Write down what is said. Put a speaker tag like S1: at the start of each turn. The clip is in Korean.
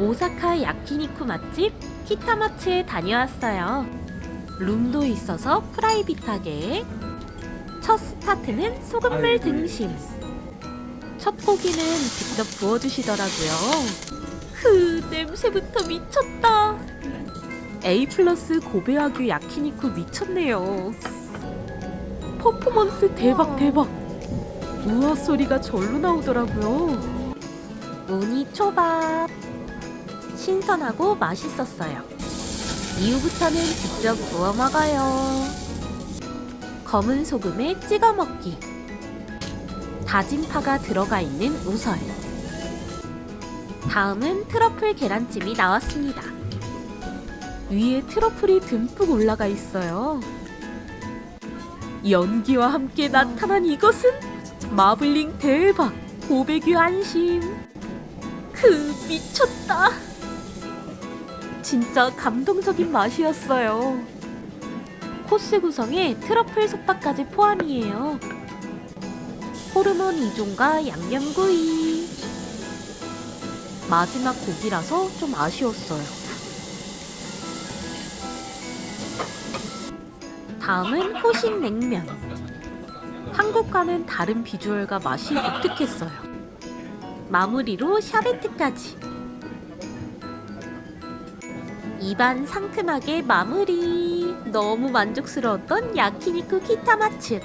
S1: 오사카 야키니쿠 맛집 키타마츠에 다녀왔어요. 룸도 있어서 프라이빗하게. 첫 스타트는 소금물 등심. 첫 고기는 직접 구워주시더라고요. 그 냄새부터 미쳤다. A 플러스 고베와규 야키니쿠 미쳤네요. 퍼포먼스 대박 대박. 우와 소리가 절로 나오더라고요. 우니 초밥. 신선하고 맛있었어요. 이후부터는 직접 구워 먹어요. 검은 소금에 찍어 먹기. 다진 파가 들어가 있는 우설. 다음은 트러플 계란찜이 나왔습니다. 위에 트러플이 듬뿍 올라가 있어요. 연기와 함께 나타난 이것은 마블링 대박! 고백유 안심! 그 미쳤다! 진짜 감동적인 맛이었어요. 코스 구성에 트러플 솥밥까지 포함이에요. 호르몬 이종과 양념구이. 마지막 고기라서 좀 아쉬웠어요. 다음은 호식 냉면. 한국과는 다른 비주얼과 맛이 독특했어요. 마무리로 샤베트까지. 입안 상큼하게 마무리. 너무 만족스러웠던 야키니쿠 키타마츠.